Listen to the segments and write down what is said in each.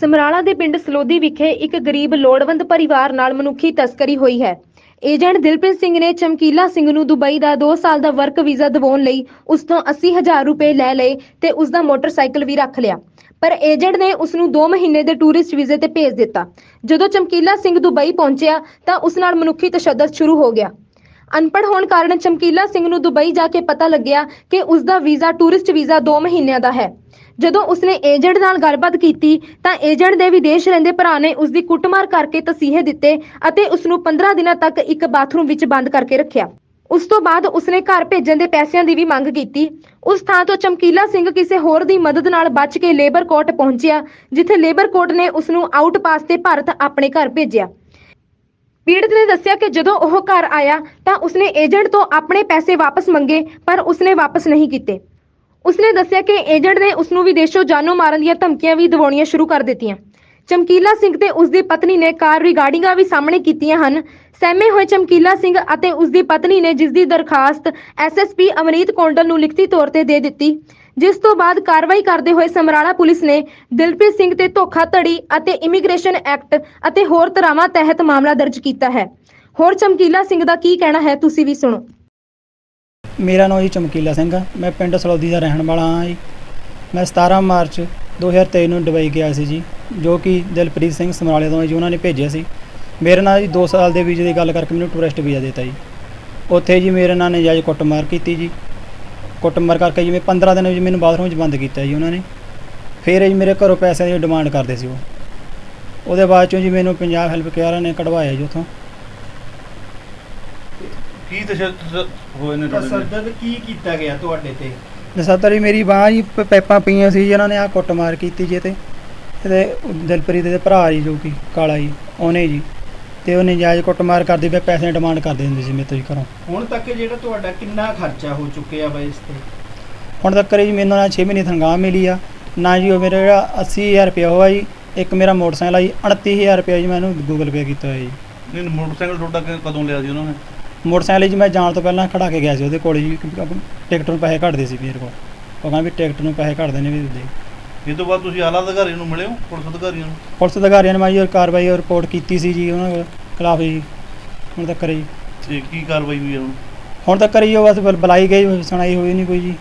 ਸਮਰਾਲਾ ਦੇ ਪਿੰਡ ਸਲੋਦੀ ਵਿਖੇ ਇੱਕ ਗਰੀਬ, ਲੋੜਵੰਦ ਪਰਿਵਾਰ ਨਾਲ ਮਨੁੱਖੀ ਤਸਕਰੀ ਹੋਈ ਹੈ। ਏਜੰਟ ਦਿਲਪ੍ਰੀਤ ਸਿੰਘ ਨੇ ਚਮਕੀਲਾ ਸਿੰਘ ਨੂੰ ਦੁਬਈ ਦਾ 2 ਸਾਲ ਦਾ ਵਰਕ ਵੀਜ਼ਾ ਦਿਵਾਉਣ ਲਈ ਉਸ ਤੋਂ 80000 ਰੁਪਏ ਲੈ ਲਏ ਤੇ ਉਸ ਦਾ ਮੋਟਰਸਾਈਕਲ ਵੀ ਰੱਖ ਲਿਆ। ਪਰ ਏਜੰਟ ਨੇ ਉਸ ਨੂੰ 2 ਮਹੀਨੇ ਦੇ ਟੂਰਿਸਟ ਵੀਜ਼ੇ ਤੇ ਭੇਜ ਦਿੱਤਾ। ਜਦੋਂ ਚਮਕੀਲਾ ਸਿੰਘ ਦੁਬਈ ਪਹੁੰਚਿਆ ਤਾਂ ਉਸ ਨਾਲ ਮਨੁੱਖੀ ਤਸ਼ੱਦਦ ਸ਼ੁਰੂ ਹੋ ਗਿਆ। ਅਨਪੜ੍ਹ ਹੋਣ ਕਾਰਨ ਚਮਕੀਲਾ ਸਿੰਘ ਨੂੰ ਦੁਬਈ ਜਾ ਕੇ ਪਤਾ ਲੱਗਿਆ ਕਿ ਉਸ ਦਾ ਵੀਜ਼ਾ ਟੂਰਿਸਟ ਵੀਜ਼ਾ 2 ਮਹੀਨਿਆਂ ਦਾ ਹੈ। ਜਦੋਂ ਉਸਨੇ ਏਜੰਟ ਨਾਲ ਗੱਲਬਾਤ ਕੀਤੀ ਤਾਂ ਏਜੰਟ ਦੇ ਵਿਦੇਸ਼ ਰਹਿੰਦੇ ਭਰਾ ਨੇ ਉਸਦੀ ਕੁੱਟਮਾਰ ਕਰਕੇ ਤਸੀਹੇ ਦਿੱਤੇ ਅਤੇ ਉਸ ਨੂੰ 15 ਦਿਨਾਂ ਤੱਕ ਇੱਕ ਬਾਥਰੂਮ ਵਿੱਚ ਬੰਦ ਕਰਕੇ ਰੱਖਿਆ। ਉਸ ਤੋਂ ਬਾਅਦ ਉਸਨੇ ਘਰ ਭੇਜਣ ਦੇ ਪੈਸਿਆਂ ਦੀ ਵੀ ਮੰਗ ਕੀਤੀ। ਉਸ ਥਾਂ ਤੋਂ ਚਮਕੀਲਾ ਸਿੰਘ ਕਿਸੇ ਹੋਰ ਦੀ ਮਦਦ ਨਾਲ ਬਚ ਕੇ ਲੇਬਰ ਕੋਰਟ ਪਹੁੰਚਿਆ, ਜਿੱਥੇ ਲੇਬਰ ਕੋਰਟ ਨੇ ਉਸ ਨੂੰ ਆਊਟ ਪਾਸ ਤੇ ਭਾਰਤ ਆਪਣੇ ਘਰ ਭੇਜਿਆ। ਪੀੜਤ ਨੇ ਦੱਸਿਆ ਕਿ ਜਦੋਂ ਉਹ ਘਰ ਆਇਆ ਤਾਂ ਉਸਨੇ ਏਜੰਟ ਤੋਂ ਆਪਣੇ ਪੈਸੇ ਵਾਪਸ ਮੰਗੇ, ਪਰ ਉਸਨੇ ਵਾਪਸ ਨਹੀਂ ਕੀਤੇ। ਉਸਨੇ ਦੱਸਿਆ ਕਿ ਏਜੰਟ ਨੇ ਉਸ ਨੂੰ ਵਿਦੇਸ਼ੋਂ ਜਾਨੋਂ ਮਾਰਨ ਦੀਆਂ ਧਮਕੀਆਂ ਵੀ ਦਿਵਾਉਣੀਆਂ ਸ਼ੁਰੂ ਕਰ ਦਿੱਤੀਆਂ। ਚਮਕੀਲਾ ਸਿੰਘ ਤੇ ਉਸ ਦੀ ਪਤਨੀ ਨੇ ਕਾਰ ਰਿਗਾਰਡਿੰਗਾਂ ਵੀ ਸਾਹਮਣੇ ਕੀਤੀਆਂ ਹਨ। ਸਹਿਮੇ ਹੋਏ ਚਮਕੀਲਾ ਸਿੰਘ ਅਤੇ ਉਸ ਦੀ ਪਤਨੀ ਨੇ ਜਿਸ ਦੀ ਦਰਖਾਸਤ ਐਸਐਸਪੀ ਅਮਰੀਤ ਕੌਂਡਲ ਨੂੰ ਲਿਖਤੀ ਤੌਰ ਤੇ ਦੇ ਦਿੱਤੀ, ਜਿਸ ਤੋਂ ਬਾਅਦ ਕਾਰਵਾਈ ਕਰਦੇ ਹੋਏ ਸਮਰਾਲਾ ਪੁਲਿਸ ਨੇ ਦਿਲਪ੍ਰੀਤ ਸਿੰਘ ਤੇ ਧੋਖਾਧੜੀ ਅਤੇ ਇਮੀਗ੍ਰੇਸ਼ਨ ਐਕਟ ਅਤੇ ਹੋਰ ਧਾਰਾਵਾਂ ਤਹਿਤ ਮਾਮਲਾ ਦਰਜ ਕੀਤਾ ਹੈ। ਹੋਰ ਚਮਕੀਲਾ ਸਿੰਘ ਦਾ ਕੀ ਕਹਿਣਾ ਹੈ, ਤੁਸੀਂ ਵੀ ਸੁਣੋ। ਮੇਰਾ ਨਾਮ ਜੀ ਚਮਕੀਲਾ ਸਿੰਘ ਆ। ਮੈਂ ਪਿੰਡ ਸਲੌਦੀ ਦਾ ਰਹਿਣ ਵਾਲਾ ਹਾਂ ਜੀ। ਮੈਂ 17 ਮਾਰਚ 2023 ਨੂੰ ਦੁਬਈ ਗਿਆ ਸੀ ਜੀ, ਜੋ ਕਿ ਦਿਲਪ੍ਰੀਤ ਸਿੰਘ ਸਮਰਾਲੇ ਤੋਂ ਜੀ, ਉਹਨਾਂ ਨੇ ਭੇਜਿਆ ਸੀ। ਮੇਰੇ ਨਾਲ ਜੀ 2 ਸਾਲ ਦੇ ਵੀਜ਼ੇ ਦੀ ਗੱਲ ਕਰਕੇ ਮੈਨੂੰ ਟੂਰਿਸਟ ਵੀਜ਼ਾ ਦਿੱਤਾ ਜੀ। ਉੱਥੇ ਜੀ ਮੇਰੇ ਨਾਲ ਨਜਾਇਜ਼ ਕੁੱਟਮਾਰ ਕੀਤੀ ਜੀ। ਕੁੱਟਮਾਰ ਕਰਕੇ ਜਿਵੇਂ ਮੈਂ 15 ਦਿਨ ਜੀ ਮੈਨੂੰ ਬਾਥਰੂਮ 'ਚ ਬੰਦ ਕੀਤਾ ਜੀ ਉਹਨਾਂ ਨੇ। ਫਿਰ ਜੀ ਮੇਰੇ ਘਰੋਂ ਪੈਸਿਆਂ ਦੀ ਡਿਮਾਂਡ ਕਰਦੇ ਸੀ ਉਹ। ਉਹਦੇ ਬਾਅਦ ਚੋਂ ਜੀ ਮੈਨੂੰ ਪੰਜਾਬ ਹੈਲਪ ਕੇਅਰ ਨੇ ਕਢਵਾਇਆ ਜੀ ਉੱਥੋਂ। ਕੀ ਤਸ਼ੱਦਦ ਹੋਏ ਨੇ ਤੁਹਾਡੇ ਨਾਲ? ਤਸੱਦਦ ਕੀ ਕੀਤਾ ਗਿਆ ਤੁਹਾਡੇ ਤੇ? ਨਸਾਤਰ ਜੀ ਮੇਰੀ ਬਾਂਹ ਜੀ ਪ- ਪੈਪਾਂ ਪਈਆਂ ਸੀ ਜਿਹਨਾਂ ਨੇ ਆ ਕੁੱਟਮਾਰ ਕੀਤੀ ਜੀ ਤੇ ਇਹਦੇ ਦਿਲਪ੍ਰੀਤ ਦੇ ਭਰਾ ਜੀ ਜੋ ਕਿ ਕਾਲਾ ਜੀ ਉਹਨੇ ਜੀ। ਤੇ ਉਹ ਨਜਾਇਜ਼ ਕੁੱਟਮਾਰ ਕਰਦੇ ਪਏ ਪੈਸੇ ਡਿਮਾਂਡ ਕਰਦੇ ਹੁੰਦੇ ਸੀ ਮੇਰੇ ਤੋਂ ਜੀ ਘਰੋਂ। ਹੁਣ ਤੱਕ ਜਿਹੜਾ ਤੁਹਾਡਾ ਕਿੰਨਾ ਖਰਚਾ ਹੋ ਚੁੱਕਿਆ ਵਾ ਇਸ ਤੇ? ਹੁਣ ਤੱਕ ਜੀ ਮੈਨੂੰ ਨਾ 6 ਮਹੀਨੇ ਤਨਖਾਹ ਮਿਲੀ ਆ। ਨਾ ਜੀ ਉਹ ਮੇਰਾ ਜਿਹੜਾ 80000 ਰੁਪਇਆ ਹੋਇਆ ਜੀ ਇੱਕ ਮੇਰਾ ਮੋਟਰਸਾਈਕਲ ਆ ਜੀ 29000 ਰੁਪਇਆ ਜੀ ਮੈਨੂੰ ਗੂਗਲ ਪੇ ਕੀਤਾ ਹੋਇਆ ਜੀ। ਨਹੀਂ ਮੋਟਰਸਾਈਕਲ ਤੁਹਾਡਾ ਕਿ- ਕਦੋਂ ਲਿਆ ਸੀ ਉਹਨਾਂ ਨੇ? ਮੋਟਰਸਾਈਕਲ ਜੀ ਮੈਂ ਜਾਣ ਤੋਂ ਪਹਿਲਾਂ ਖੜਾ ਕੇ ਗਿਆ ਸੀ ਉਹਦੇ ਕੋਲ ਜੀ ਟਿਕਟ ਨੂੰ ਪੈਸੇ ਘੱਟਦੇ ਸੀ ਮੇਰੇ ਕੋਲ। ਉਹ ਕਹਿੰਦਾ ਵੀ ਟਿਕਟ ਨੂੰ ਪੈਸੇ ਘੱਟਦੇ ਨੇ ਵੀ ਦੇ ਇਹ ਤੋਂ ਬਾਅਦ ਤੁਸੀਂ ਆਲਾ ਅਧਿਕਾਰੀ ਨੂੰ ਮਿਲੇ ਹੋ ਪੁਲਿਸ ਅਧਿਕਾਰੀਆਂ ਨੂੰ? ਪੁਲਿਸ ਅਧਿਕਾਰੀਆਂ ਨੇ ਮਾਈ ਕਾਰਵਾਈ ਰਿਪੋਰਟ ਕੀਤੀ ਸੀ ਜੀ ਉਹਨਾਂ ਖਿਲਾਫ ਜੀ ਹੁਣ ਤੱਕ ਜੀ। ਤੇ ਕੀ ਕਾਰਵਾਈ ਹੋਈ ਹੈ ਹੁਣ? ਹੁਣ ਤੱਕ ਜੀ ਉਹ ਬਸ ਬੁਲ- ਬੁਲਾਈ ਗਈ ਸੁਣਾਈ ਹੋਈ ਨਹੀਂ ਕੋਈ ਜੀ।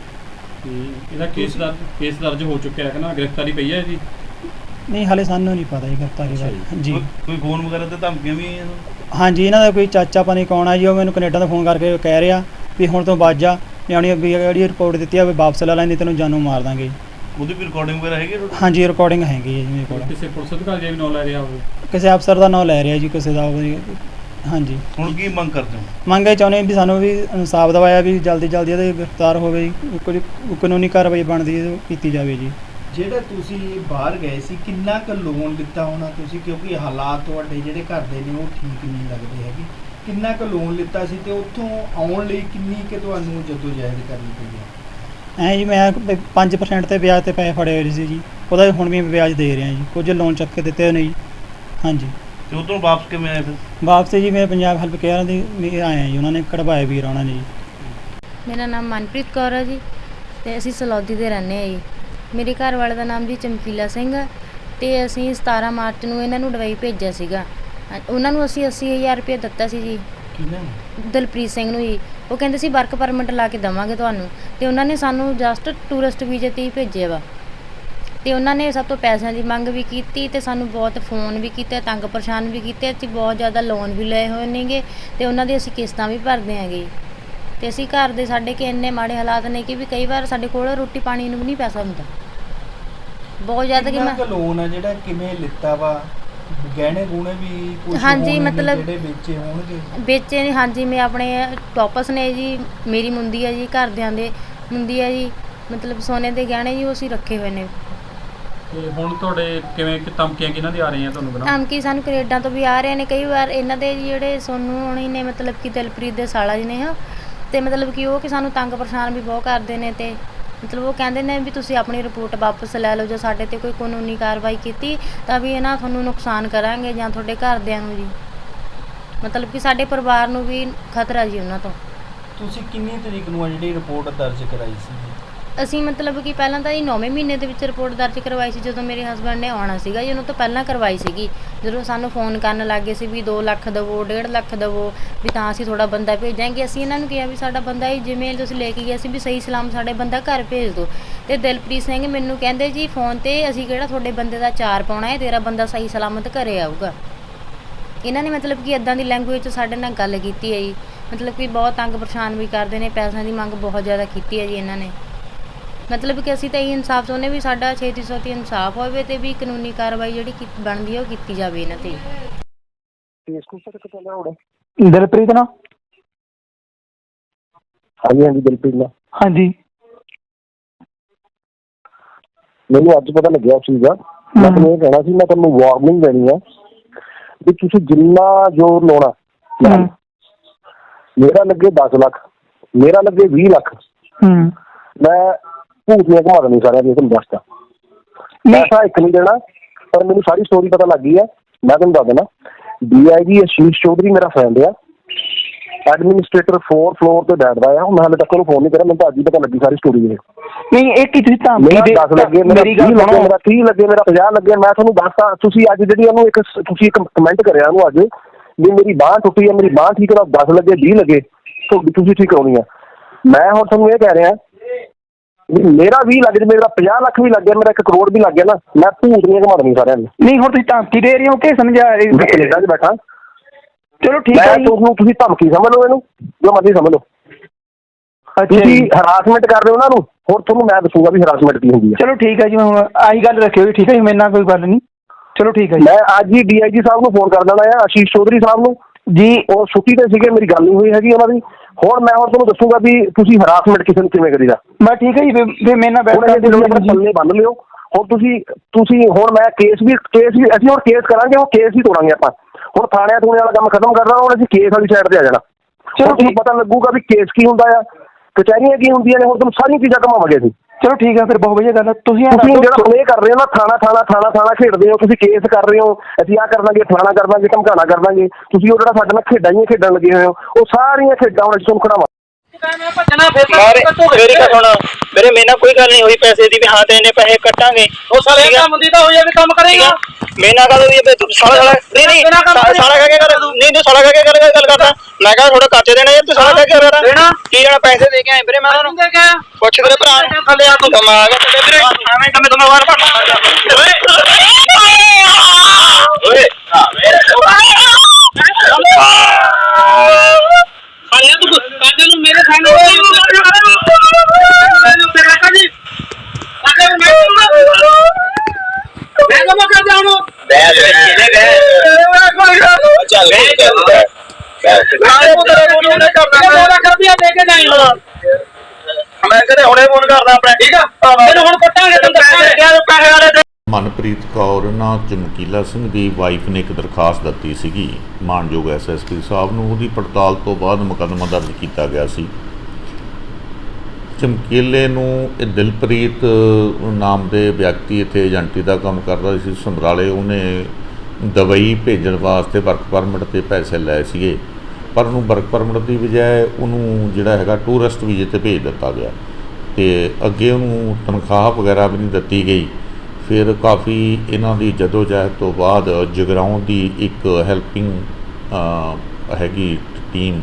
ਇਹਦਾ ਕੇਸ ਦਰਜ ਕੇਸ ਦਰਜ ਹੋ ਚੁੱਕਿਆ ਹੈ ਕਿ ਨਾ? ਗ੍ਰਿਫਤਾਰੀ ਪਈ ਹੈ ਇਹਦੀ? ਨਹੀਂ ਹਾਲੇ ਸਾਨੂੰ ਨਹੀਂ ਪਤਾ ਜੀ ਗ੍ਰਿਫਤਾਰੀ ਬਾਰੇ। ਜੀ। ਕੋਈ- ਕੋਈ ਫੋਨ ਵਗੈਰਾ ਤੇ ਧਮਕੀਆਂ ਵੀ ਆਈਆਂ? ਹਾਂਜੀ ਇਹਨਾਂ ਦਾ ਕੋਈ ਚਾਚਾ ਪਾਣੀ ਕੌਣ ਆ ਜੀ ਉਹ ਮੈਨੂੰ ਕੈਨੇਡਾ ਤੋਂ ਫੋਨ ਕਰਕੇ ਕਹਿ ਰਿਹਾ ਵੀ ਹੁਣ ਤੋਂ ਬਾਅਦ ਜਾ ਨਿਆਣੀ ਵੀ ਜਿਹੜੀ ਰਿਪੋਰਟ ਦਿੱਤੀ ਆ ਵੀ ਵਾਪਸ ਲੈ ਲੈਂਦੀ ਤੈਨੂੰ ਜਾਨੋਂ ਮਾਰ ਦਾਂਗੇ। ਉਹਦੀ ਵੀ ਰਿਕਾਰਡਿੰਗ ਵਗੈਰਾ ਹੈਗੀ ਤੁਹਾਡੇ? ਹਾਂਜੀ ਰਿਕਾਰਡਿੰਗ ਹੈਗੀ ਹੈ ਜੀ ਮੇਰੇ ਕੋਲ। ਕਿਸੇ ਪੁਲਿਸ ਅਧਿਕਾਰੀ ਦਾ ਵੀ ਨਾਂ ਲੈ ਰਿਹਾ ਹੋਵੇ? ਕਿਸੇ ਅਫਸਰ ਦਾ ਨਾਮ ਲੈ ਰਿਹਾ ਜੀ ਕਿਸੇ ਦਾ ਉਹ ਹਾਂਜੀ। ਹੁਣ ਕੀ ਮੰਗ ਕਰਦੇ ਹੋ? ਮੰਗੇ ਚਾਹੁੰਦੇ ਵੀ ਸਾਨੂੰ ਵੀ ਇਨਸਾਫ ਦਵਾਇਆ ਵੀ ਜਲਦੀ ਜਲਦੀ ਇਹਦੇ ਗ੍ਰਿਫਤਾਰ ਹੋਵੇ ਜੀ ਕੁਝ ਕਾਨੂੰਨੀ ਕਾਰਵਾਈ ਬਣਦੀ ਹੈ ਉਹ ਕੀਤੀ ਜਾਵੇ ਜੀ। ਜਿਹੜਾ ਤੁਸੀਂ ਬਾਹਰ ਗਏ ਸੀ ਕਿੰਨਾ ਕੁ ਲੋਨ ਲਿੱਤਾ ਹੋਣਾ ਤੁਸੀਂ? ਕਿਉਂਕਿ ਹਾਲਾਤ ਤੁਹਾਡੇ ਜਿਹੜੇ ਘਰ ਦੇ ਨੇ ਉਹ ਠੀਕ ਨਹੀਂ ਲੱਗਦੇ ਹੈਗੇ। ਕਿੰਨਾ ਕੁ ਲੋਨ ਲਿੱਤਾ ਸੀ ਤੇ ਉੱਥੋਂ ਆਉਣ ਲਈ ਕਿੰਨੀ ਕਿ ਤੁਹਾਨੂੰ ਜਦੋਜਹਿਦ ਕਰਨੀ ਪਈ ਹੈ? ਐਂ ਜੀ ਮੈਂ 5% ਤੇ ਵਿਆਜ ਤੇ ਪੈਸੇ ਫੜੇ ਹੋਏ ਸੀ ਜੀ। ਉਹਦਾ ਹੁਣ ਵੀ ਵਿਆਜ ਦੇ ਰਿਹਾ ਜੀ। ਕੁਝ ਲੋਨ ਚੱਕ ਕੇ ਦਿੱਤੇ ਹੋਏ ਨੇ ਜੀ। ਹਾਂਜੀ। ਤੇ ਉਧਰੋਂ ਵਾਪਸ ਕਿਵੇਂ ਆਏ ਫਿਰ? ਵਾਪਸ ਜੀ ਮੇਰੇ ਪੰਜਾਬ ਹੈਲਪ ਕੇਅਰ ਦੀ ਵੀ ਆਏ ਆ ਜੀ। ਉਹਨਾਂ ਨੇ ਕਢਵਾਏ ਵੀਰ ਉਹਨਾਂ ਨੇ ਜੀ। ਮੇਰਾ ਨਾਮ ਮਨਪ੍ਰੀਤ ਕੌਰ ਹੈ ਜੀ। ਤੇ ਅਸੀਂ ਸਲੌਦੀ ਦੇ ਰਹਿੰਦੇ ਆ ਜੀ। ਮੇਰੇ ਘਰ ਵਾਲੇ ਦਾ ਨਾਮ ਜੀ ਚਮਕੀਲਾ ਸਿੰਘ ਹੈ ਤੇ ਅਸੀਂ 17 ਮਾਰਚ ਨੂੰ ਇਹਨਾਂ ਨੂੰ ਦਵਾਈ ਭੇਜਿਆ ਸੀਗਾ। ਹਾਂ, ਉਹਨਾਂ ਨੂੰ ਅਸੀਂ 80000 ਰੁਪਏ ਦਿੱਤਾ ਸੀ ਜੀ। ਕਿੰਨਾ ਦਲਪ੍ਰੀਤ ਸਿੰਘ ਨੂੰ ਜੀ। ਉਹ ਕਹਿੰਦੇ ਸੀ ਵਰਕ ਪਰਮਿਟ ਲਾ ਕੇ ਦਵਾਂਗੇ ਤੁਹਾਨੂੰ। ਤੇ ਉਹਨਾਂ ਨੇ ਸਾਨੂੰ ਜਸਟ ਟੂਰਿਸਟ ਵੀਜ਼ੇ ਤੇ ਹੀ ਭੇਜਿਆ ਵਾ। ਤੇ ਉਹਨਾਂ ਨੇ ਸਭ ਤੋਂ ਪੈਸਿਆਂ ਦੀ ਮੰਗ ਵੀ ਕੀਤੀ ਤੇ ਸਾਨੂੰ ਬਹੁਤ ਫੋਨ ਵੀ ਕੀਤੇ ਤੰਗ ਪਰੇਸ਼ਾਨ ਵੀ ਕੀਤੇ। ਅਸੀਂ ਬਹੁਤ ਜ਼ਿਆਦਾ ਲੋਨ ਵੀ ਲਏ ਹੋਏ ਨੇਗੇ ਤੇ ਉਹਨਾਂ ਦੀ ਅਸੀਂ ਕਿਸ਼ਤਾਂ ਵੀ ਭਰਦੇ ਆਂਗੇ ਤੇ ਅਸੀਂ ਘਰ ਦੇ ਸਾਡੇ ਕਿ ਇੰਨੇ ਮਾੜੇ ਹਾਲਾਤ ਨੇ ਕਿ ਵੀ ਕਈ ਵਾਰ ਸਾਡੇ ਕੋਲ ਰੋਟੀ ਪਾਣੀ ਨੂੰ ਵੀ ਨਹੀਂ ਪੈਸਾ ਹੁੰਦਾ। ਬਹੁਤ ਜ਼ਿਆਦਾ ਕਿ ਮੈਂ ਕੁ ਲੋਨ ਹੈ ਜਿਹੜਾ ਕਿਵੇਂ ਲਿੱਤਾ ਵਾ? ਗਹਿਣੇ ਗੁਣੇ ਵੀ ਕੁਝ ਹਾਂਜੀ, ਮਤਲਬ- ਜਿਹੜੇ ਵੇਚੇ ਹੋਣਗੇ? ਵੇਚੇ ਨੇ ਹਾਂਜੀ ਮੈਂ ਆਪਣੇ ਟੋਪਸ ਨੇ ਜੀ ਮੇਰੀ ਮੁੰਦੀ ਹੈ ਜੀ ਘਰਦਿਆਂ ਦੇ ਮੁੰਦੀ ਹੈ ਜੀ ਮਤਲਬ ਸੋਨੇ ਦੇ ਗਹਿਣੇ ਜੀ ਉਹ ਅਸੀਂ ਰੱਖੇ ਹੋਏ ਨੇ। ਤੇ ਹੁਣ ਤੁਹਾਡੇ ਕਿਵੇਂ ਕਿ ਧਮਕੀਆਂ ਕਿਹਨਾਂ ਦੀ ਆ ਰਹੀਆਂ ਤੁਹਾਨੂੰ ਬਣਾ? ਧਮਕੀ ਸਾਨੂੰ ਕੈਨੇਡਾ ਤੋਂ ਵੀ ਆ ਰਹੇ ਨੇ ਕਈ ਵਾਰ ਇਹਨਾਂ ਦੇ ਜਿਹੜੇ ਸੋਨੂ ਹੋਣੀ ਨੇ ਮਤਲਬ ਕਿ ਦਿਲਪ੍ਰੀਤ ਦੇ ਸਾਲਾ ਜੀ ਨੇ ਹਾਂ। ਤੇ ਮਤਲਬ ਕਿ ਉਹ ਕਿ ਸਾਨੂੰ ਤੰਗ ਪਰੇਸ਼ਾਨ ਵੀ ਬਹੁਤ ਕਰਦੇ ਨੇ ਤੇ ਮਤਲਬ ਉਹ ਕਹਿੰਦੇ ਨੇ ਵੀ ਤੁਸੀਂ ਆਪਣੀ ਰਿਪੋਰਟ ਵਾਪਸ ਲੈ ਲਓ ਜੇ ਸਾਡੇ ਤੇ ਕੋਈ ਕਾਨੂੰਨੀ ਕਾਰਵਾਈ ਕੀਤੀ, ਤਾਂ ਵੀ ਇਹਨਾਂ ਤੁਹਾਨੂੰ ਨੁਕਸਾਨ ਕਰਾਂਗੇ ਜਾਂ ਤੁਹਾਡੇ ਘਰਦਿਆਂ ਨੂੰ ਜੀ ਮਤਲਬ ਕਿ ਸਾਡੇ ਪਰਿਵਾਰ ਨੂੰ ਵੀ ਖਤਰਾ ਜੀ ਉਹਨਾਂ ਤੋਂ। ਤੁਸੀਂ ਕਿੰਨੀ ਤਰੀਕ ਨੂੰ ਆ ਜਿਹੜੀ ਰਿਪੋਰਟ ਦਰਜ ਕਰਾਈ ਸੀ? ਅਸੀਂ ਮਤਲਬ ਕਿ ਪਹਿਲਾਂ ਤਾਂ ਇਹ 9ਵੇਂ ਮਹੀਨੇ ਦੇ ਵਿੱਚ ਰਿਪੋਰਟ ਦਰਜ ਕਰਵਾਈ ਸੀ, ਜਦੋਂ ਮੇਰੇ ਹਸਬੰਡ ਨੇ ਆਉਣਾ ਸੀਗਾ ਜੀ, ਉਹਨੂੰ ਤਾਂ ਪਹਿਲਾਂ ਕਰਵਾਈ ਸੀਗੀ। ਜਦੋਂ ਸਾਨੂੰ ਫੋਨ ਕਰਨ ਲੱਗ ਗਏ ਸੀ ਵੀ 2 ਲੱਖ ਦੇਵੋ 1.5 ਲੱਖ ਦੇਵੋ, ਵੀ ਤਾਂ ਅਸੀਂ ਥੋੜਾ ਬੰਦਾ ਭੇਜਾਂਗੇ ਅਸੀਂ ਇਹਨਾਂ ਨੂੰ ਕਿਹਾ ਵੀ ਸਾਡਾ ਬੰਦਾ ਇਹ ਜਿਵੇਂ ਤੁਸੀਂ ਲੈ ਕੇ ਗਏ ਸੀ ਵੀ ਸਹੀ ਸਲਾਮ ਸਾਡੇ ਬੰਦਾ ਘਰ ਭੇਜ ਦਿਓ ਤੇ ਦਿਲਪ੍ਰੀਤ ਸਿੰਘ ਮੈਨੂੰ ਕਹਿੰਦੇ ਜੀ ਫੋਨ ਤੇ ਅਸੀਂ ਕਿਹੜਾ ਤੁਹਾਡੇ ਬੰਦੇ ਦਾ ਚਾਰ ਪਾਉਣਾ ਹੈ, ਤੇਰਾ ਬੰਦਾ ਸਹੀ ਸਲਾਮਤ ਘਰੇ ਆਊਗਾ। ਇਹਨਾਂ ਨੇ ਮਤਲਬ ਕਿ ਇਦਾਂ ਦੀ ਲੈਂਗੁਏਜ 'ਚ ਸਾਡੇ ਨਾਲ ਗੱਲ ਕੀਤੀ ਹੈ ਜੀ। ਮਤਲਬ ਕਿ ਬਹੁਤ ਤੰਗ ਪਰੇਸ਼ਾਨ ਵੀ ਕਰਦੇ ਨੇ, ਪੈਸਿਆਂ ਦੀ ਮੰਗ ਬਹੁਤ ਜ਼ਿਆਦਾ ਕੀਤੀ ਹੈ ਜੀ ਇਹਨਾਂ ਨੇ। ਮਤਲਬ ਕਿ ਅਸੀਂ ਤਾਂ ਇਹ ਇਨਸਾਫ ਚਾਹੁੰਦੇ ਵੀ ਸਾਡਾ ਛੇਤੀ ਤੋਂ ਛੇਤੀ ਇਨਸਾਫ ਹੋਵੇ ਤੇ ਵੀ ਕਾਨੂੰਨੀ ਕਾਰਵਾਈ ਜਿਹੜੀ ਕੀ- ਬਣਦੀ ਹੈ ਉਹ ਕੀਤੀ ਜਾਵੇ ਇਹਨਾਂ ਤੇ। ਦਿਲਪ੍ਰੀਤ ਨਾ ਹਾਂਜੀ ਹਾਂਜੀ ਦਿਲਪ੍ਰੀਤ ਨਾਲ। ਹਾਂਜੀ। ਮੈਨੂੰ ਅੱਜ ਪਤਾ ਲੱਗਿਆ ਉਸ ਚੀਜ਼ ਦਾ। ਮੈਂ ਤੁਹਾਨੂੰ ਇਹ ਕਹਿਣਾ ਸੀ ਮੈਂ ਤੁਹਾਨੂੰ ਵਾਰਨਿੰਗ ਦੇਣੀ ਆ ਵੀ ਤੁਸੀਂ ਜਿੰਨਾ ਜ਼ੋਰ ਲਾਉਣਾ। ਹੂੰ ਮੇਰਾ ਲੱਗੇ 10 ਲੱਖ ਮੇਰਾ ਲੱਗੇ 20 ਲੱਖ। ਹੂੰ ਮੈਂ ਭੂਤੀਆਂ ਘੁਮਾ ਦੇਣੀ ਸਾਰਿਆਂ ਦੀ ਤੁਹਾਨੂੰ ਦੱਸਦਾ ਪੈਸਾ ਇੱਕ ਨਹੀਂ ਦੇਣਾ ਪਰ ਮੈਨੂੰ ਸਾਰੀ ਸਟੋਰੀ ਪਤਾ ਲੱਗ ਗਈ ਹੈ ਮੈਂ ਤੁਹਾਨੂੰ ਦੱਸ ਦੇਣਾ ਡੀਆਈਜੀ ਅਸ਼ੀਸ਼ ਚੌਧਰੀ ਮੇਰਾ ਫਰੈਂਡ ਆ। ਐਡਮਿਨਿਸਟ੍ਰੇਟਰ 4 ਫਲੋਰ ਤੇ ਬੈਠਦਾ ਆ। ਮੈਂ ਹਾਲੇ ਤੱਕ ਉਹਨੂੰ ਫੋਨ ਨਹੀਂ ਕਰਿਆ। ਮੈਨੂੰ ਤਾਂ ਅੱਜ ਹੀ ਪਤਾ ਲੱਗੀ ਸਾਰੀ ਸਟੋਰੀ ਦੀ ਨਹੀਂ ਇਹ ਕੀ ਤੁਸੀਂ ਧਮਕੀ ਮੇਰਾ ਦੇ 10 ਲੱਗੇ ਮੇਰਾ ਗੱਲ 20 ਲੱਗੇ ਸੁਣੋ। ਮੇਰਾ 30 ਲੱਗੇ ਮੇਰਾ 50 ਲੱਗੇ। ਮੈਂ ਤੁਹਾਨੂੰ ਦੱਸਦਾ ਤੁਸੀਂ ਅੱਜ ਜਿਹੜੀ ਉਹਨੂੰ ਇੱਕ ਤੁਸੀਂ ਇੱਕ ਕਮੈਂਟ ਕਰਿਆ ਉਹਨੂੰ ਅੱਜ ਵੀ ਮੇਰੀ ਬਾਹ ਟੁੱਟੀ ਹੈ ਮੇਰੀ ਬਾਹ ਠੀਕ ਕਰਾ 10 ਲੱਗੇ 20 ਲੱਗੇ ਤੁਸੀਂ ਠੀਕ ਕਰਾਉਣੀ ਆ। ਮੈਂ ਹੁਣ ਤੁਹਾਨੂੰ ਇਹ ਕਹਿ ਰਿਹਾ ਮੇਰਾ 20 ਲੱਗ ਜੇ ਮੇਰਾ 50 ਲੱਖ ਵੀ ਲੱਗ ਗਿਆ ਮੇਰਾ 1 ਕਰੋੜ ਵੀ ਲੱਗ ਗਿਆ ਨਾ ਮੈਂ ਭੂਤ ਨਹੀਂ ਘਮਾ ਦੇਣੀ ਸਾਰਿਆਂ ਨੂੰ। ਨਹੀਂ ਹੁਣ ਤੁਸੀਂ ਧਮਕੀ ਦੇ ਰਹੇ ਹੋ ਕਿ ਸਮਝਾ ਰਹੇ ਮੈਂ ਕੈਨੇਡਾ 'ਚ ਬੈਠਾ। ਚਲੋ ਠੀਕ ਮੈਂ ਹੈ ਜੀ ਤੁਹਾਨੂੰ ਤੁਸੀਂ ਧਮਕੀ ਸਮਝ ਲਓ ਇਹਨੂੰ ਜੋ ਮਰਜ਼ੀ ਸਮਝ ਲਓ। ਅੱਛਾ ਤੁਸੀਂ ਜੀ ਹਰਾਸਮੈਂਟ ਕਰ ਰਹੇ ਹੋ ਉਹਨਾਂ ਨੂੰ ਹੁਣ ਤੁਹਾਨੂੰ ਮੈਂ ਦੱਸੂਗਾ ਵੀ ਹਰਾਸਮੈਂਟ ਕੀ ਹੁੰਦੀ ਹੈ ਚਲੋ ਠੀਕ ਹੈ ਜੀ ਮੈਂ ਹੁਣ ਆਹੀ ਗੱਲ ਰੱਖਿਓ ਜੀ ਠੀਕ ਹੈ ਜੀ ਮੇਰੇ ਨਾਲ ਕੋਈ ਗੱਲ ਨਹੀਂ। ਚਲੋ ਠੀਕ ਹੈ ਜੀ। ਮੈਂ ਅੱਜ ਹੀ ਡੀਆਈਜੀ ਸਾਹਿਬ ਨੂੰ ਫੋਨ ਕਰ ਦੇਣਾ ਆ ਆਸ਼ੀਸ਼ ਚੌਧਰੀ ਸਾਹਿਬ ਨੂੰ। ਜੀ ਉਹ ਛੁੱਟੀ ਤੇ ਸੀਗੇ ਮੇਰੀ ਗੱਲ ਨਹੀਂ ਹੋਈ ਹੈਗੀ ਉਹਨਾਂ ਦੀ। ਹੁਣ ਮੈਂ ਹੁਣ ਤੁਹਾਨੂੰ ਦੱਸੂਗਾ ਵੀ ਤੁਸੀਂ ਹਰਾਸਮੈਂਟ ਕਿਸੇ ਨੂੰ ਕਿਵੇਂ ਕਰੀਦਾ। ਮੈਂ ਠੀਕ ਹੈ ਜੀ ਫਿਰ- ਮੇਰੇ ਨਾਲ ਬੈਠ ਕੇ ਪੱਲੇ ਬੰਨ ਲਿਓ ਹੁਣ ਤੁਸੀਂ ਤੁਸੀਂ ਹੁਣ ਮੈਂ ਕੇਸ ਵੀ ਕੇਸ ਵੀ ਅਸੀਂ ਹੁਣ ਕੇਸ ਕਰਾਂਗੇ ਉਹ ਕੇਸ ਹੀ ਤੋੜਾਂਗੇ ਆਪਾਂ। ਹੁਣ ਥਾਣਿਆਂ ਥੂਣੇ ਵਾਲਾ ਕੰਮ ਖਤਮ ਕਰਨਾ ਹੁਣ ਅਸੀਂ ਕੇਸ ਵਾਲੀ ਸਾਈਡ ਤੇ ਆ ਜਾਣਾ। ਚਲੋ ਤੁਹਾਨੂੰ ਪਤਾ ਲੱਗੂਗਾ ਵੀ ਕੇਸ ਕੀ ਹੁੰਦਾ ਆ। ਕਚਹਿਰੀਆਂ ਕੀ ਹੁੰਦੀਆਂ ਨੇ ਹੁਣ ਤੁਹਾਨੂੰ ਸਾਰੀਆਂ ਚੀਜ਼ਾਂ ਘਮਾਵਾਂਗੇ ਅਸੀਂ। ਚਲੋ ਠੀਕ ਹੈ ਫਿਰ ਬਹੁਤ ਵਧੀਆ ਗੱਲ ਹੈ ਤੁਸੀਂ ਇਹ ਤੁਸੀਂ ਦੱਸੋ- ਜਿਹੜਾ ਇਹ ਕਰ ਰਹੇ ਹੋ ਨਾ ਥਾਣਾ ਥਾਣਾ ਥਾਣਾ ਥਾਣਾ ਖੇਡਦੇ ਹੋ ਤੁਸੀਂ ਕੇਸ ਕਰ ਰਹੇ ਹੋ ਅਸੀਂ ਆ ਕਰ ਦਾਂਗੇ ਫਲਾਣਾ ਕਰ ਦਾਂਗੇ ਧਮਕਾਣਾ ਕਰ ਦਾਂਗੇ ਤੁਸੀਂ ਉਹ ਜਿਹੜਾ ਸਾਡੇ ਨਾਲ ਖੇਡਾਂ ਹੀ ਖੇਡਣ ਲੱਗੇ ਹੋਏ ਹੋ ਉਹ ਸਾਰੀਆਂ ਖੇਡਾਂ ਹੁਣ ਅਸੀਂ ਤੁਹਾਨੂੰ ਖੜਾਵਾਂ ਮਾਰੇ ਮੇਰੀ ਗੱਲ ਸੁਣ। ਮੇਰੇ ਮੇਰੇ ਨਾਲ ਕੋਈ ਗੱਲ ਨਹੀਂ ਹੋਈ ਪੈਸੇ ਦੀ ਵੀ ਹਾਂ ਤੇ ਇਹਨੇ ਪੈਸੇ ਕੱਟਾਂਗੇ। ਉਹ ਸਾਲੇ ਕੰਮ ਦੀ ਤਾਂ ਹੋਈ ਵੀ ਕੰਮ ਕਰੇਗਾ। ਮੇਰੇ ਨਾਲ ਗੱਲ ਹੋਈ ਹੈ ਸਾਲਾ ਸਾਲਾ ਨਹੀਂ ਨਹੀਂ ਸਾ- ਸਾਲਾ ਕਹਿ ਕੇ ਗੱਲ ਨਹੀਂ ਤੂੰ ਸਾਲਾ ਕਹਿ ਕੇ ਗੱਲ ਗੱਲ ਕਰਦਾ। ਮੈਂ ਕਹਾਂ ਥੋੜਾ ਕੱਚੇ ਦੇਣਾ ਯਾਰ ਤੂੰ ਸਾਲਾ ਕਹਿ ਕੇ ਜਣਾ ਪੈਸੇ ਦੇ ਕੇ ਆਏ ਵੀਰੇ ਮੈਂ ਉਹਨੂੰ ਦੇ ਕੇ ਪੁੱਛ ਤੇਰੇ ਭਰਾ ਨੂੰ। ਥੱਲੇ ਆ ਤੂੰ ਦਿਮਾਗ ਆ ਤੇਰੇ ਵੀਰੇ। ਐਵੇਂ ਕਮੇ ਤੁਮੇ ਵਾਰ ਪੜ ਓਏ। ਓਏ ਖਾਣੇ ਤੂੰ ਖਾਣੇ ਨੂੰ ਮੇਰੇ ਖਾਣੇ ਨੂੰ ਤੇਰਾ ਕਾਜੀ ਅਗਰ ਮੈਂ ਕਦੇ ਹੁਣੇ। ਫੋਨ ਕਰਦਾ ਆਪਣੇ। ਠੀਕ ਆ? ਤੈਨੂੰ ਹੁਣ ਕੱਟਾਂਗੇ ਤੈਨੂੰ ਦੱਸਾਂਗੇ ਪੈਸੇ ਵਾਲੇ ਮਨਪ੍ਰੀਤ ਕੌਰ ਨਾ ਚਮਕੀਲਾ ਸਿੰਘ ਦੀ ਵਾਈਫ ਨੇ ਇੱਕ ਦਰਖਾਸਤ ਦਿੱਤੀ ਸੀਗੀ। ਮਾਨਯੋਗ ਐਸਐਸਪੀ ਸਾਹਿਬ ਨੂੰ ਉਹਦੀ ਪੜਤਾਲ ਤੋਂ ਬਾਅਦ ਮੁਕੱਦਮਾ ਦਰਜ ਕੀਤਾ ਗਿਆ ਸੀ। ਚਮਕੀਲੇ ਨੂੰ ਇਹ ਦਿਲਪ੍ਰੀਤ ਨਾਮ ਦੇ ਵਿਅਕਤੀ ਇੱਥੇ ਏਜੰਟੀ ਦਾ ਕੰਮ ਕਰਦਾ ਸੀ। ਸਮਰਾਲੇ ਉਹਨੇ ਦਵਾਈ ਭੇਜਣ ਵਾਸਤੇ ਵਰਕ ਪਰਮਿਟ ਤੇ ਪੈਸੇ ਲਏ ਸੀਗੇ। ਪਰ ਉਹਨੂੰ ਵਰਕ ਪਰਮਿਟ ਦੀ ਬਜਾਏ ਉਹਨੂੰ ਜਿਹੜਾ ਹੈਗਾ ਟੂਰਿਸਟ ਵੀਜ਼ੇ ਤੇ ਭੇਜ ਦਿੱਤਾ ਗਿਆ। ਤੇ ਅੱਗੇ ਉਹਨੂੰ ਤਨਖਾਹ ਵਗੈਰਾ ਵੀ ਨਹੀਂ ਦਿੱਤੀ ਗਈ। ਫਿਰ ਕਾਫੀ ਇਹਨਾਂ ਦੀ ਜਦੋਜਹਿਦ ਤੋਂ ਬਾਅਦ ਜਗਰਾਉਂ ਦੀ ਇੱਕ ਹੈਲਪਿੰਗ ਹੈਗੀ ਟੀਮ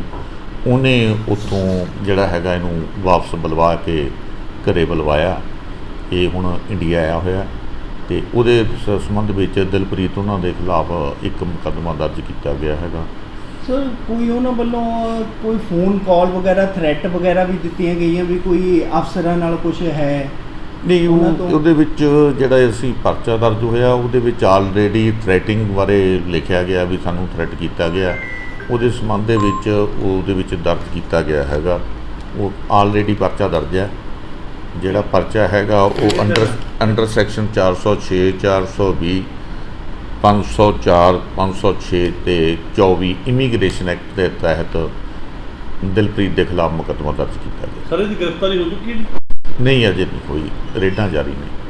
ਉਹਨੇ ਉੱਥੋਂ ਜਿਹੜਾ ਹੈਗਾ ਇਹਨੂੰ ਵਾਪਸ ਬੁਲਵਾ ਕੇ ਘਰੇ ਬੁਲਵਾਇਆ। ਇਹ ਹੁਣ ਇੰਡੀਆ ਆਇਆ ਹੋਇਆ ਤੇ ਉਹਦੇ ਸ- ਸੰਬੰਧ ਵਿੱਚ ਦਿਲਪ੍ਰੀਤ ਉਹਨਾਂ ਦੇ ਖਿਲਾਫ ਇੱਕ ਮੁਕੱਦਮਾ ਦਰਜ ਕੀਤਾ ਗਿਆ ਹੈਗਾ। ਸਰ, ਕੋਈ ਉਹਨਾਂ ਵੱਲੋਂ ਕੋਈ ਫੋਨ ਕਾਲ ਵਗੈਰਾ ਥ੍ਰੈਟ ਵਗੈਰਾ ਵੀ ਦਿੱਤੀਆਂ ਗਈਆਂ ਵੀ ਕੋਈ ਅਫਸਰਾਂ ਨਾਲ ਕੁਝ ਹੈ? ਨਹੀਂ ਉਹ ਉਹਦੇ ਵਿੱਚ ਜਿਹੜਾ ਅਸੀਂ ਪਰਚਾ ਦਰਜ ਹੋਇਆ ਉਹਦੇ ਵਿੱਚ ਆਲਰੇਡੀ ਥ੍ਰੈਟਿੰਗ ਬਾਰੇ ਲਿਖਿਆ ਗਿਆ ਵੀ ਸਾਨੂੰ ਥ੍ਰੈਟ ਕੀਤਾ ਗਿਆ। ਉਹਦੇ ਸੰਬੰਧ ਦੇ ਵਿੱਚ ਉਹਦੇ ਵਿੱਚ ਦਰਜ ਕੀਤਾ ਗਿਆ ਹੈਗਾ। ਉਹ ਆਲਰੇਡੀ ਪਰਚਾ ਦਰਜ ਹੈ। ਜਿਹੜਾ ਪਰਚਾ ਹੈਗਾ ਉਹ ਅੰਡਰ ਅੰਡਰ ਸੈਕਸ਼ਨ 406 420 504 506 ਤੇ 24 ਇਮੀਗ੍ਰੇਸ਼ਨ ਐਕਟ ਦੇ ਤਹਿਤ ਦਿਲਪ੍ਰੀਤ ਦੇ ਖਿਲਾਫ ਮੁਕੱਦਮਾ ਦਰਜ ਕੀਤਾ ਗਿਆ। ਸਰ ਇਹਦੀ ਗ੍ਰਿਫਤਾਰੀ ਹੋ ਚੁੱਕੀ ਹੈ ਨਹੀਂ ਅਜੇ ਨਹੀਂ ਕੋਈ ਰੇਡਾਂ ਜਾਰੀ ਨੇ